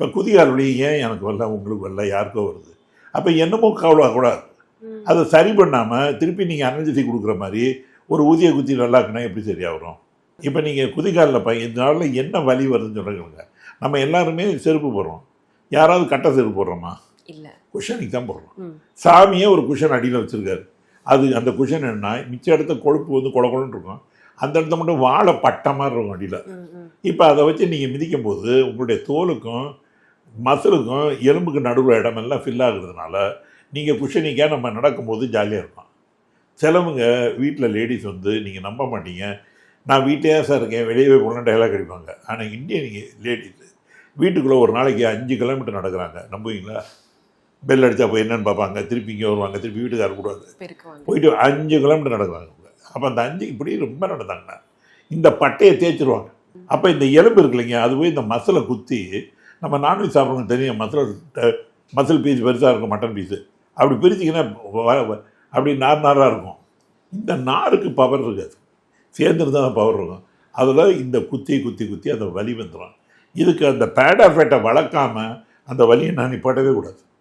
இப்போ குதிகால் வலி ஏன் எனக்கு வரல உங்களுக்கு வரல யாருக்கோ வருது? அப்போ என்னமோ கவலை கூடாது. ம். அதை சரி பண்ணாமல் திருப்பி நீங்கள் அனர்ஜி கொடுக்குற மாதிரி ஒரு ஊதிய குத்தி நல்லாக்குனா எப்படி சரியாக வரும் இப்போ நீங்கள் குதிகாலில் ப இந்த நாளில் என்ன வலி வருதுன்னு சொல்லுங்க. நம்ம எல்லாருமே செருப்பு போடுறோம். யாராவது கட்ட செருப்பு போடுறோமா? இல்ல. குஷனுக்கு தான் போடுறோம். சாமியே ஒரு குஷன் அடியில் வச்சுருக்காரு. அது அந்த குஷன் என்ன மிச்ச இடத்த கொழுப்பு வந்து கொல கொலன்னு இருக்கும். அந்த இடத்த மட்டும் வாழை பட்ட மாதிரி இருக்கும் அடியில். இப்போ அதை வச்சு நீங்கள் மிதிக்கும் போது உங்களுடைய தோலுக்கும் மசிலுக்கும் எலும்புக்கு நடுவில் இடமெல்லாம் ஃபில் ஆகுறதுனால நீங்கள் குஷனிக்காக நம்ம நடக்கும்போது ஜாலியாக இருக்கும் சிலவங்க வீட்டில் லேடிஸ் வந்து நீங்கள் நம்ப மாட்டீங்க. நான் வீட்டையே சார் இருக்கேன் வெளியவே போனால் டைலாக் அடிப்பாங்க ஆனால் இந்தியன் லேடிஸ் வீட்டுக்குள்ளே ஒரு நாளைக்கு அஞ்சு கிலோமீட்டர் நடக்கிறாங்க. நம்புவீங்களா? பெல் அடித்தா போய் என்னன்னு பார்ப்பாங்க. திருப்பி இங்கே வருவாங்க. திருப்பி வீட்டுக்கார கூடாது பெருக்குவாங்க. போயிட்டு அஞ்சு கிலோமீட்டர் நடக்கிறாங்க அப்போ அந்த அஞ்சு இப்படி ரொம்ப நடந்தாங்கன்னா இந்த பட்டையை தேய்ச்சிருவாங்க. அப்போ இந்த எலும்பு இருக்கு இல்லைங்க அது போய் இந்த மசிலை குத்தி நம்ம நான்வெஜ் சாப்பிட்றவங்க தெரியும் மசில் மசில் பீஸ் பெருசாக இருக்கும் மட்டன் பீஸு. அப்படி பிரிச்சிங்கன்னா வ- வ- அப்படி நார் நாராக இருக்கும். இந்த நாருக்கு பவர் இருக்காது. சேர்ந்துட்டு தான் பவர் இருக்கும். அதில் இந்த குத்தி குத்தி குத்தி அந்த வலி வந்துடும் இதுக்கு அந்த பேடாஃபேட்டை வளர்க்காம அந்த வலியை நான் நிப்பாட்டவே கூடாது.